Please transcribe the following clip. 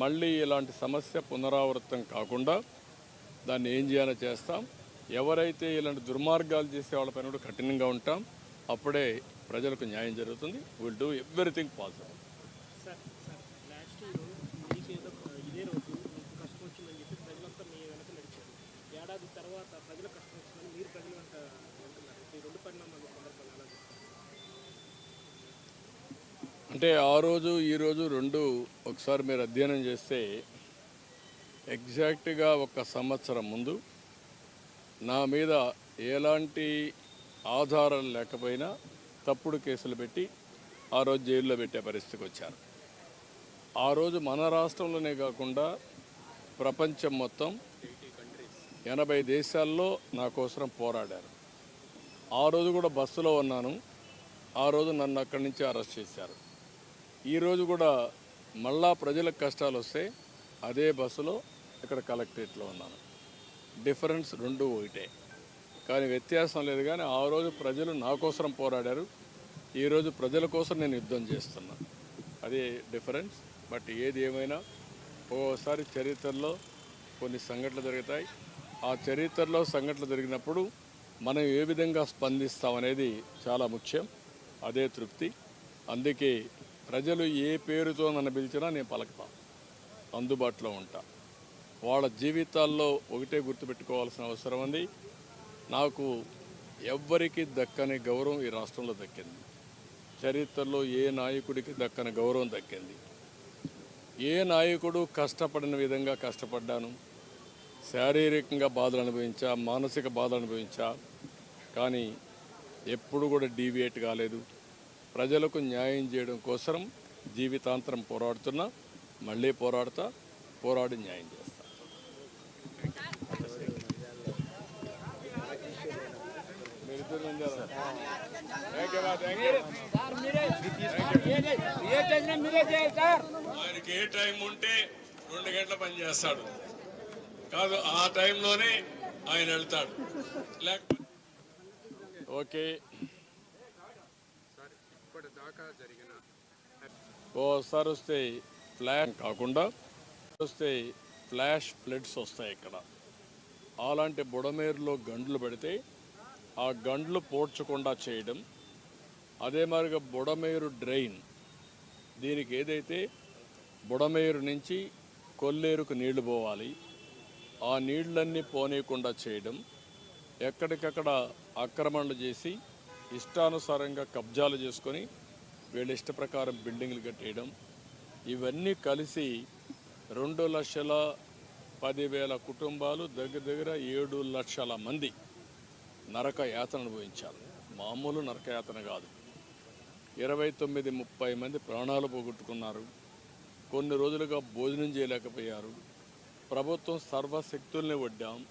మళ్ళీ ఇలాంటి సమస్య పునరావృతం కాకుండా దాన్ని ఏం చేయాలో చేస్తాం. ఎవరైతే ఇలాంటి దుర్మార్గాలు చేసే వాళ్ళపైన కూడా కఠినంగా ఉంటాం. అప్పుడే ప్రజలకు న్యాయం జరుగుతుంది. విల్ డూ ఎవ్రీథింగ్ పాసిబుల్ ఏడాది తర్వాత ప్రజల కష్టం వచ్చిందని మీరు ప్రజల వెంట ఈ రెండు పరిణామాలు సందర్భాలు ఎలా అంటే ఆ రోజు ఈరోజు రెండు ఒకసారి మీరు అధ్యయనం చేస్తే ఎగ్జాక్ట్గా ఒక సంవత్సరం ముందు నా మీద ఎలాంటి ఆధారాలు లేకపోయినా తప్పుడు కేసులు పెట్టి ఆ రోజు జైల్లో పెట్టే పరిస్థితికి వచ్చారు. ఆ రోజు మన రాష్ట్రంలోనే కాకుండా ప్రపంచం మొత్తం ఎనభై దేశాల్లో నా కోసం పోరాడారు. ఆ రోజు కూడా బస్సులో ఉన్నాను. ఆ రోజు నన్ను అక్కడి నుంచి అరెస్ట్ చేశారు. ఈరోజు కూడా మళ్ళా ప్రజలకు కష్టాలు వస్తే అదే బస్సులో ఇక్కడ కలెక్టరేట్లో ఉన్నాను. డిఫరెన్స్ రెండు ఒకటే. కానీ వ్యత్యాసం లేదు కానీ ఆ రోజు ప్రజలు నా కోసం పోరాడారు. ఈరోజు ప్రజల కోసం నేను యుద్ధం చేస్తున్నా. అదే డిఫరెన్స్ బట్ ఏది ఏమైనా ఓసారి చరిత్రలో కొన్ని సంఘటనలు జరుగుతాయి. ఆ చరిత్రలో సంఘటనలు జరిగినప్పుడు మనం ఏ విధంగా స్పందిస్తామనేది చాలా ముఖ్యం. అదే తృప్తి. అందుకే ప్రజలు ఏ పేరుతో నన్ను పిలిచినా నేను పలకతా. అందుబాటులో ఉంటా. వాళ్ళ జీవితాల్లో ఒకటే గుర్తుపెట్టుకోవాల్సిన అవసరం ఉంది. నాకు ఎవ్వరికి దక్కని గౌరవం ఈ రాష్ట్రంలో దక్కింది. చరిత్రలో ఏ నాయకుడికి దక్కని గౌరవం దక్కింది? ఏ నాయకుడు కష్టపడిన విధంగా కష్టపడ్డాను? శారీరకంగా బాధలు అనుభవించా మానసిక బాధలు అనుభవించా కానీ ఎప్పుడు కూడా డీవియేట్ కాలేదు. ప్రజలకు న్యాయం చేయడం కోసం జీవితాంతరం పోరాడుతున్నా మళ్ళీ పోరాడతా పోరాడి న్యాయం చేస్తా. ఆయనకి ఏ టైం ఉంటే రెండు గంటల పని చేస్తాడు. కాదు ఆ టైంలోనే ఆయన వెళ్తాడు. లేకపోతే ఓకే. ఓసారి వస్తే ఫ్లాష్ కాకుండా వస్తే ఫ్లాష్ ఫ్లడ్స్ వస్తాయి ఇక్కడ. అలాంటి బుడమేరులో గండ్లు పెడితే ఆ గండ్లు పోడ్చకుండా చేయడం అదే మాదిరిగా బుడమేరు డ్రైన్ దీనికి ఏదైతే బుడమేరు నుంచి కొల్లేరుకు నీళ్ళు పోవాలి ఆ నీళ్ళన్నీ పోనీయకుండా చేయడం ఎక్కడికక్కడ ఆక్రమణలు చేసి ఇష్టానుసారంగా కబ్జాలు చేసుకొని వీళ్ళ ఇష్ట ప్రకారం బిల్డింగ్లు కట్టేయడం. ఇవన్నీ కలిసి రెండు లక్షల పదివేల కుటుంబాలు దగ్గర దగ్గర ఏడు లక్షల మంది నరక యాతన అనుభవించారు. మామూలు నరక యాతన కాదు. ఇరవై తొమ్మిది ముప్పై మంది ప్రాణాలు పోగొట్టుకున్నారు. కొన్ని రోజులుగా భోజనం చేయలేకపోయారు. ప్రభుత్వం సర్వశక్తుల్ని వడ్డాం.